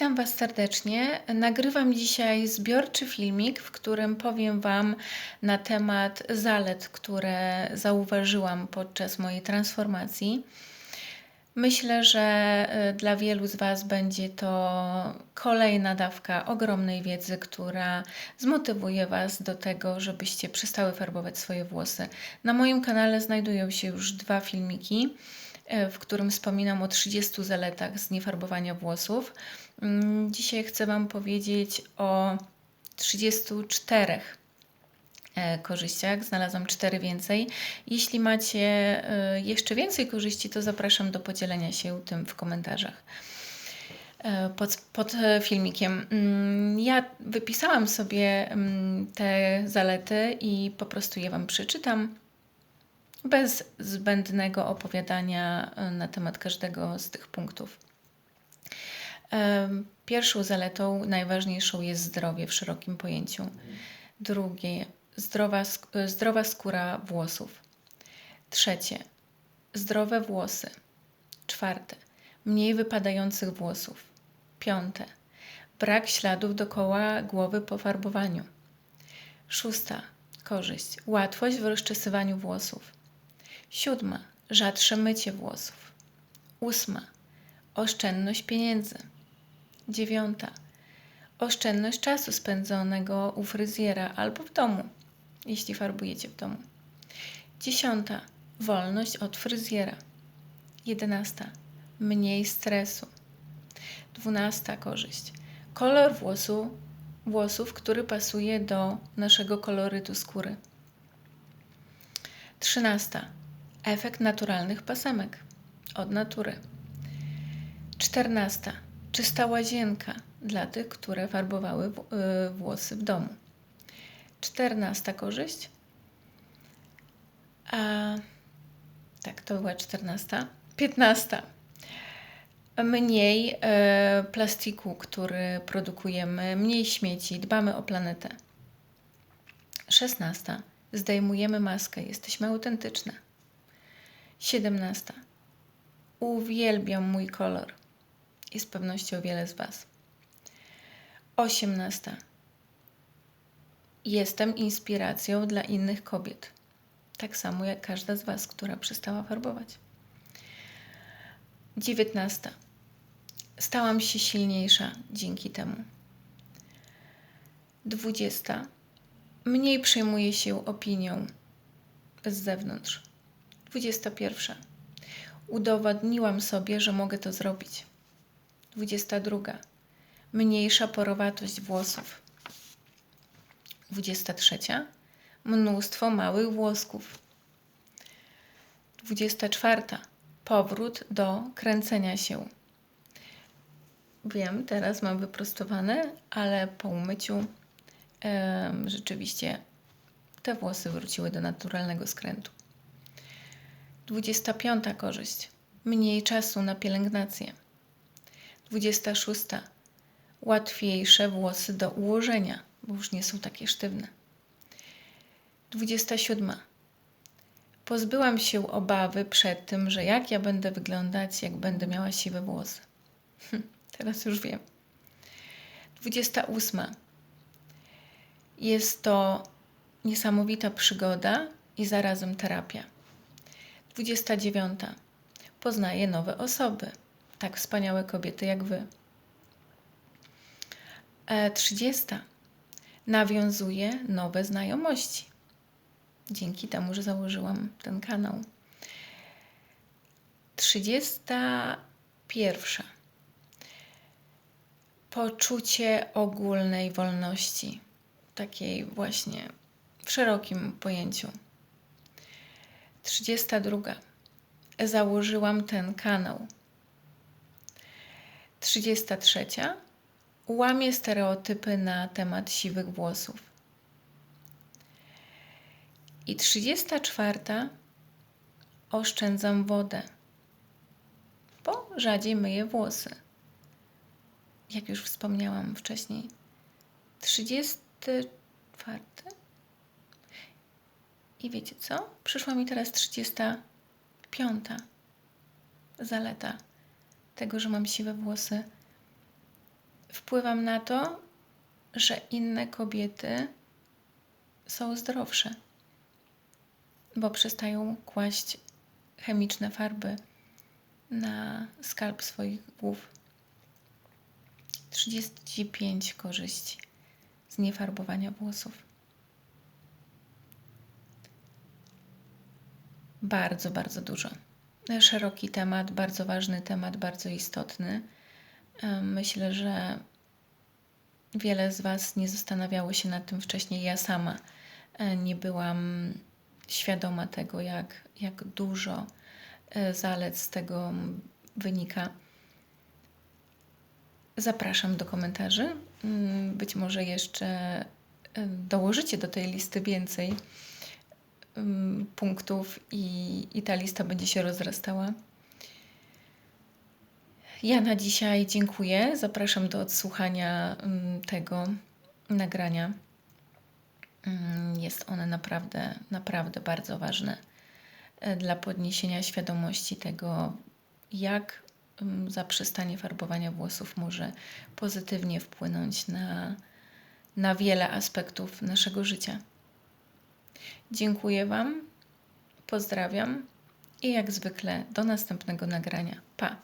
Witam Was serdecznie. Nagrywam dzisiaj zbiorczy filmik, w którym powiem Wam na temat zalet, które zauważyłam podczas mojej transformacji. Myślę, że e, dla wielu z Was będzie to kolejna dawka ogromnej wiedzy, która zmotywuje Was do tego, żebyście przestały farbować swoje włosy. Na moim kanale znajdują się już dwa filmiki, w którym wspominam o 30 zaletach z niefarbowania włosów. Mm, dzisiaj chcę Wam powiedzieć o 34 e, korzyściach. Znalazłam cztery więcej. Jeśli macie e, jeszcze więcej korzyści, to zapraszam do podzielenia się tym w komentarzach e, pod, pod filmikiem. Mm, ja wypisałam sobie mm, te zalety i po prostu je Wam przeczytam. Bez zbędnego opowiadania na temat każdego z tych punktów. Pierwszą zaletą, najważniejszą jest zdrowie w szerokim pojęciu. Drugie, zdrowa, zdrowa skóra włosów. Trzecie, zdrowe włosy. Czwarte, mniej wypadających włosów. Piąte, brak śladów dookoła głowy po farbowaniu. Szósta korzyść, łatwość w rozczesywaniu włosów. Siódma, rzadsze mycie włosów. Ósma, oszczędność pieniędzy. Dziewiąta. Oszczędność czasu spędzonego u fryzjera albo w domu, jeśli farbujecie w domu. Dziesiąta. Wolność od fryzjera. Jedenasta. Mniej stresu. Dwunasta korzyść. Kolor włosu, włosów, który pasuje do naszego kolorytu skóry. Trzynasta. Efekt naturalnych pasemek od natury. Czternasta czysta łazienka dla tych, które farbowały y, włosy w domu. Czternasta korzyść. A tak, to była czternasta. Piętnasta. Mniej e, plastiku, który produkujemy, mniej śmieci, dbamy o planetę. Szesnasta. Zdejmujemy maskę, jesteśmy autentyczne. Siedemnasta. Uwielbiam mój kolor i z pewnością wiele z Was. Osiemnasta. Jestem inspiracją dla innych kobiet. Tak samo jak każda z Was, która przestała farbować. Dziewiętnasta. Stałam się silniejsza dzięki temu. Dwudziesta. Mniej przejmuję się opinią z zewnątrz. Dwudziesta pierwsza. Udowodniłam sobie, że mogę to zrobić. 22. Mniejsza porowatość włosów. 23. Mnóstwo małych włosków. 24. Powrót do kręcenia się. Wiem, teraz mam wyprostowane, ale po umyciu rzeczywiście te włosy wróciły do naturalnego skrętu. 25. korzyść. Mniej czasu na pielęgnację. 26. Łatwiejsze włosy do ułożenia, bo już nie są takie sztywne. 27. Pozbyłam się obawy przed tym, że jak ja będę wyglądać, jak będę miała siwe włosy. Hm, teraz już wiem. 28. Jest to niesamowita przygoda i zarazem terapia. 29. Poznaję nowe osoby tak wspaniałe kobiety jak wy. E, 30. Nawiązuje nowe znajomości. Dzięki temu, że założyłam ten kanał. 31. Poczucie ogólnej wolności, takiej właśnie w szerokim pojęciu. 32. Założyłam ten kanał 33. Łamie stereotypy na temat siwych włosów. I 34. Oszczędzam wodę, bo rzadziej myję włosy. Jak już wspomniałam wcześniej. 34. I wiecie co? Przyszła mi teraz 35. Zaleta tego, że mam siwe włosy. wpływam na to, że inne kobiety są zdrowsze, bo przestają kłaść chemiczne farby na skalp swoich głów. 35 korzyści z niefarbowania włosów. Bardzo, bardzo dużo. Szeroki temat, bardzo ważny temat, bardzo istotny. Myślę, że wiele z Was nie zastanawiało się nad tym wcześniej. Ja sama e, nie byłam świadoma tego, jak, jak dużo e, zalet z tego wynika. Zapraszam do komentarzy. Mm, być może jeszcze e, dołożycie do tej listy więcej punktów i, i ta lista będzie się rozrastała. Ja na dzisiaj dziękuję. Zapraszam do odsłuchania tego nagrania. Jest one naprawdę, naprawdę bardzo ważne e, dla podniesienia świadomości tego, jak zaprzestanie farbowania włosów może pozytywnie wpłynąć na, na wiele aspektów naszego życia. Dziękuję Wam, pozdrawiam i jak zwykle do następnego nagrania. Pa!